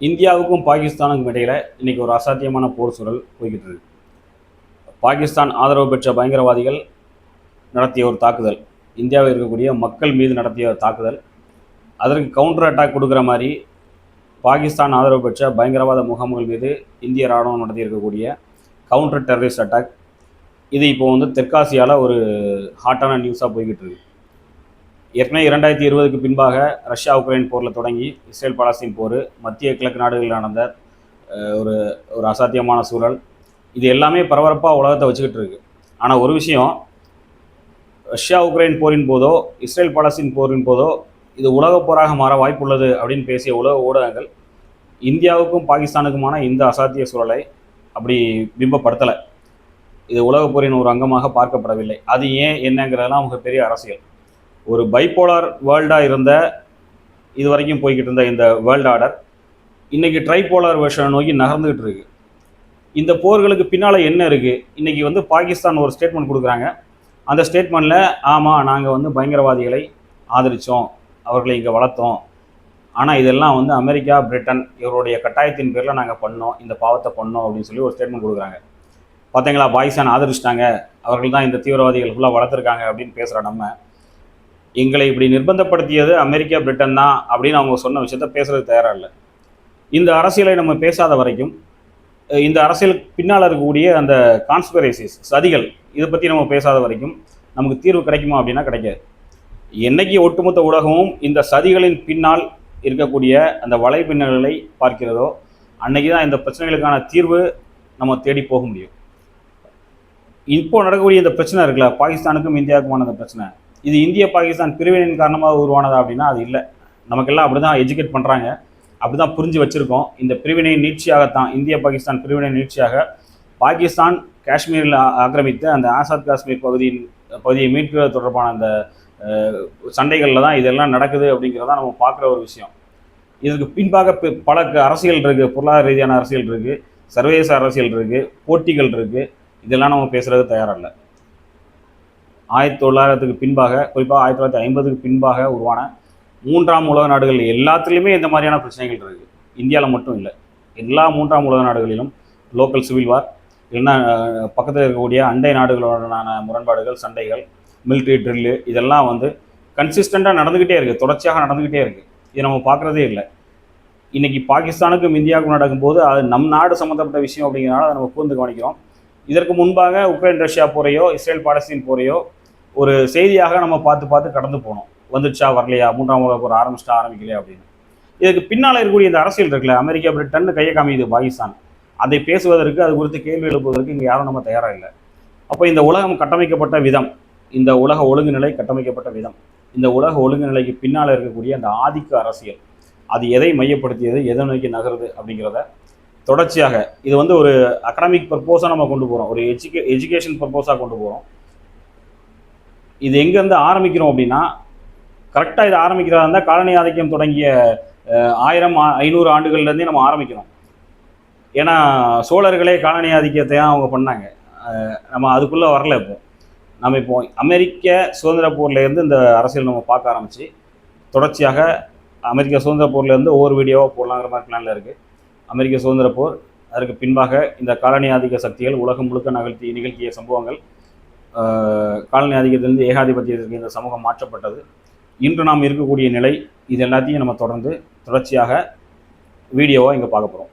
இந்தியாவுக்கும் பாகிஸ்தானுக்கும் இடையில் இன்றைக்கி ஒரு அசாத்தியமான போர் சூழல் போய்கிட்டு இருக்கு. பாகிஸ்தான் ஆதரவு பெற்ற பயங்கரவாதிகள் நடத்திய ஒரு தாக்குதல் இந்தியாவில் இருக்கக்கூடிய மக்கள் மீது நடத்திய ஒரு தாக்குதல் அதற்கு கவுண்டர் அட்டாக் கொடுக்குற மாதிரி பாகிஸ்தான் ஆதரவு பெற்ற பயங்கரவாத முகாம்கள் மீது இந்திய ராணுவம் நடத்தியிருக்கக்கூடிய கவுண்டர் டெரரிஸ்ட் அட்டாக் இது இப்போ வந்து தெற்காசியாவில் ஒரு ஹாட்டான நியூஸாக போய்கிட்டு இருக்கு. ஏற்கனவே இரண்டாயிரத்தி இருபதுக்கு பின்பாக ரஷ்யா உக்ரைன் போரில் தொடங்கி இஸ்ரேல் பாலஸ்தீன் போர் மத்திய கிழக்கு நாடுகளில் நடந்த ஒரு ஒரு அசாத்தியமான சூழல். இது எல்லாமே பரபரப்பாக உலகத்தை வச்சுக்கிட்டு இருக்கு. ஆனால் ஒரு விஷயம் ரஷ்யா உக்ரைன் போரின் போதோ இஸ்ரேல் பாலஸ்தீன் போரின் போதோ இது உலகப் போராக மாற வாய்ப்புள்ளது அப்படின்னு பேசிய உலக ஊடகங்கள் இந்தியாவுக்கும் பாகிஸ்தானுக்குமான இந்த அசாத்திய சூழலை அப்படி பிம்பப்படுத்தலை. இது உலகப் போரின் ஒரு அங்கமாக பார்க்கப்படவில்லை. அது ஏன் என்னங்கிறதெல்லாம் மிகப்பெரிய அரசியல். ஒரு பைப்போலார் வேர்ல்டாக இருந்த இது வரைக்கும் போய்கிட்டு இருந்த இந்த வேர்ல்டு ஆர்டர் இன்றைக்கி ட்ரைபோலார் வெர்ஷனை நோக்கி நகர்ந்துகிட்டு இருக்கு. இந்த போர்களுக்கு பின்னால் என்ன இருக்குது இன்றைக்கி வந்து பாகிஸ்தான் ஒரு ஸ்டேட்மெண்ட் கொடுக்குறாங்க. அந்த ஸ்டேட்மெண்ட்டில் ஆமாம் நாங்கள் வந்து பயங்கரவாதிகளை ஆதரித்தோம் அவர்களை இங்கே வளர்த்தோம். ஆனால் இதெல்லாம் வந்து அமெரிக்கா பிரிட்டன் இவருடைய கட்டாயத்தின் பேரில் நாங்கள் பண்ணோம் இந்த பாவத்தை பண்ணோம் அப்படின்னு சொல்லி ஒரு ஸ்டேட்மெண்ட் கொடுக்குறாங்க. பார்த்தீங்களா பாகிஸ்தான் ஆதரிச்சிட்டாங்க அவர்கள் தான் இந்த தீவிரவாதிகள் ஃபுல்லாக வளர்த்துருக்காங்க அப்படின்னு பேசுகிற நம்ம. எங்களை இப்படி நிர்பந்தப்படுத்தியது அமெரிக்கா பிரிட்டன் தான் அப்படின்னு அவங்க சொன்ன விஷயத்த பேசுறது தயாராக இல்லை. இந்த அரசியலை நம்ம பேசாத வரைக்கும் இந்த அரசியலுக்கு பின்னால் இருக்கக்கூடிய அந்த கான்ஸ்பிரசிஸ் சதிகள் இதை பற்றி நம்ம பேசாத வரைக்கும் நமக்கு தீர்வு கிடைக்குமா அப்படின்னா கிடைக்காது. என்னைக்கு ஒட்டுமொத்த ஊடகமும் இந்த சதிகளின் பின்னால் இருக்கக்கூடிய அந்த வலைப்பின்னல்களை பார்க்கிறதோ அன்னைக்கு தான் இந்த பிரச்சனைகளுக்கான தீர்வு நம்ம தேடி போக முடியும். இப்போ நடக்கக்கூடிய இந்த பிரச்சனை இருக்குல்ல பாகிஸ்தானுக்கும் இந்தியாவுக்குமான அந்த பிரச்சனை. இது இந்திய பாகிஸ்தான் பிரிவினையின் காரணமாக உருவானதா அப்படின்னா அது இல்லை. நமக்கெல்லாம் அப்படி தான் எஜுகேட் பண்ணுறாங்க அப்படி தான் புரிஞ்சு வச்சுருக்கோம். இந்த பிரிவினை நீட்சியாகத்தான் இந்திய பாகிஸ்தான் பிரிவினை நீட்சியாக பாகிஸ்தான் காஷ்மீரில் ஆக்கிரமித்த அந்த ஆசாத் காஷ்மீர் பகுதியின் பகுதியை மீட்கிறது தொடர்பான அந்த சண்டைகளில் தான் இதெல்லாம் நடக்குது அப்படிங்கிறத நம்ம பார்க்குற ஒரு விஷயம். இதுக்கு பின்பாக பல க- அரசியல் இருக்குது பொருளாதார ரீதியான அரசியல் இருக்குது சர்வதேச அரசியல் இருக்குது போட்டிகள் இருக்குது இதெல்லாம் நம்ம பேசுகிறது தயாராக இல்லை ஆயிரத்தி தொள்ளாயிரத்துக்கு பின்பாக குறிப்பாக ஆயிரத்தி தொள்ளாயிரத்தி ஐம்பதுக்கு பின்பாக உருவான மூன்றாம் உலக நாடுகள் எல்லாத்துலேயுமே இந்த மாதிரியான பிரச்சனைகள் இருக்குது இந்தியாவில் மட்டும் இல்லை. எல்லா மூன்றாம் உலக நாடுகளிலும் லோக்கல் சிவில் வார் இல்லைன்னா பக்கத்தில் இருக்கக்கூடிய அண்டை நாடுகளுடனான முரண்பாடுகள் சண்டைகள் மிலிட்ரி ட்ரில்லு இதெல்லாம் வந்து கன்சிஸ்டண்ட்டாக நடந்துக்கிட்டே இருக்குது தொடர்ச்சியாக நடந்துக்கிட்டே இருக்குது இது நம்ம பார்க்குறதே இல்லை. இன்றைக்கி பாகிஸ்தானுக்கும் இந்தியாவுக்கும் நடக்கும்போது அது நம் நாடு சம்மந்தப்பட்ட விஷயம் அப்படிங்கிறனால அதை நம்ம கூர்ந்து கவனிக்கிறோம். இதற்கு முன்பாக உக்ரைன் ரஷ்யா போரையோ இஸ்ரேல் பாலஸ்தீன் போரையோ ஒரு செய்தியாக நம்ம பார்த்து பார்த்து கடந்து போனோம். வந்துடுச்சா வரலையா? மூன்றாம் உலக போர் ஆரம்பிச்சிட்டா ஆரம்பிக்கலையா அப்படின்னு. இதுக்கு பின்னால் இருக்கக்கூடிய இந்த அரசியல் இருக்குல்ல அமெரிக்கா பிரிட்டன் கையை காமிக்குது பாகிஸ்தான். அதை பேசுவதற்கு அது குறித்து கேள்வி எழுப்புவதற்கு இங்கே யாரும் நம்ம தயாராக இல்லை. அப்போ இந்த உலகம் கட்டமைக்கப்பட்ட விதம் இந்த உலக ஒழுங்குநிலை கட்டமைக்கப்பட்ட விதம் இந்த உலக ஒழுங்குநிலைக்கு பின்னால் இருக்கக்கூடிய அந்த ஆதிக்க அரசியல் அது எதை மையப்படுத்தியது எதை நோக்கி நகருது அப்படிங்கிறத தொடர்ச்சியாக இது வந்து ஒரு அகடமிக் பர்போஸாக நம்ம கொண்டு போகிறோம் ஒரு எஜுகே எஜுகேஷன் பர்போஸாக கொண்டு போகிறோம் இது எங்கேருந்து ஆரம்பிக்கிறோம் அப்படின்னா கரெக்டாக இது ஆரம்பிக்கிறதா இருந்தால் காலனி ஆதிக்கம் தொடங்கிய ஆயிரம் ஐநூறு ஆண்டுகள்லேருந்தே நம்ம ஆரம்பிக்கிறோம். ஏன்னா சோழர்களே காலனி ஆதிக்கத்தை தான் அவங்க பண்ணாங்க. நம்ம அதுக்குள்ளே வரல இப்போ. நம்ம இப்போ அமெரிக்க சுதந்திர போர்லேருந்து இந்த அரசியல் நம்ம பார்க்க ஆரம்பிச்சு தொடர்ச்சியாக அமெரிக்க சுதந்திர போர்லேருந்து ஒவ்வொரு வீடியோவாக போடலாங்கிற மாதிரி பிளானில் இருக்குது அமெரிக்க சுதந்திர போர் அதற்கு பின்பாக இந்த காலனி ஆதிக்க சக்திகள் உலகம் முழுக்க நகழ்த்தி நிகழ்த்திய சம்பவங்கள் காலனி ஆதிக்கத்திலிருந்து ஏகாதிபத்தியத்திற்கு இந்த சமூகம் மாற்றப்பட்டது. இன்று நாம் இருக்கக்கூடிய நிலை இது எல்லாத்தையும் நம்ம தொடர்ந்து தொடர்ச்சியாக வீடியோவாக இங்கே பார்க்க போகிறோம்